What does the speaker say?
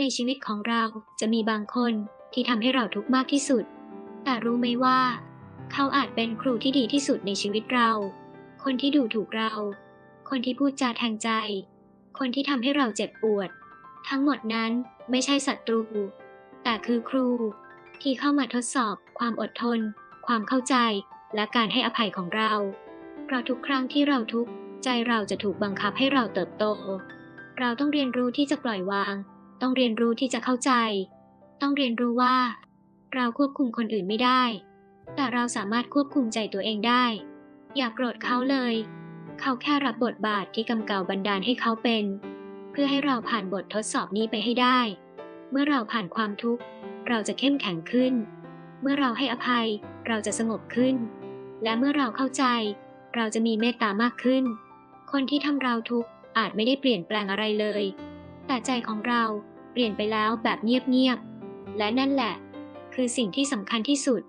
ในชีวิตของเราจะมีบางคนที่ทำให้เราทุกข์มากที่สุด แต่รู้ไหมว่า เขาอาจเป็นครูที่ดีที่สุดในชีวิตเรา คนที่ดูถูกเรา คนที่พูดจาแทงใจ คนที่ทำให้เราเจ็บปวด ทั้งหมดนั้นไม่ใช่ศัตรู แต่คือครูที่เข้ามาทดสอบ ความอดทน ความเข้าใจ และการให้อภัยของเรา เพราะทุกครั้งที่เราทุกข์ใจเราจะถูกบังคับให้เราเติบโต เราต้องเรียนรู้ที่จะปล่อยวาง ต้องเรียนรู้ที่จะเข้าใจ ต้องเรียนรู้ว่า เราควบคุมคนอื่นไม่ได้ แต่เราสามารถควบคุมใจตัวเองได้ อย่ากโกรธเขาเลย เขาแค่รับบทบาทที่กำก่าบันดาลให้เขาเป็น เพื่อให้เราผ่านบททดสอบนี้ไปให้ได้ เมื่อเราผ่านความทุกข์ เราจะเข้มแข็งขึ้น เมื่อเราให้อภัย เราจะสงบขึ้น และเมื่อเราเข้าใจ เราจะมีเมตตามากขึ้น คนที่ทำเราทุกข์อาจไม่ได้เปลี่ยนแปลงอะไรเลย แต่ใจของเราเปลี่ยนไปแล้วแบบเงียบๆ และนั่นแหละ คือสิ่งที่สำคัญที่สุด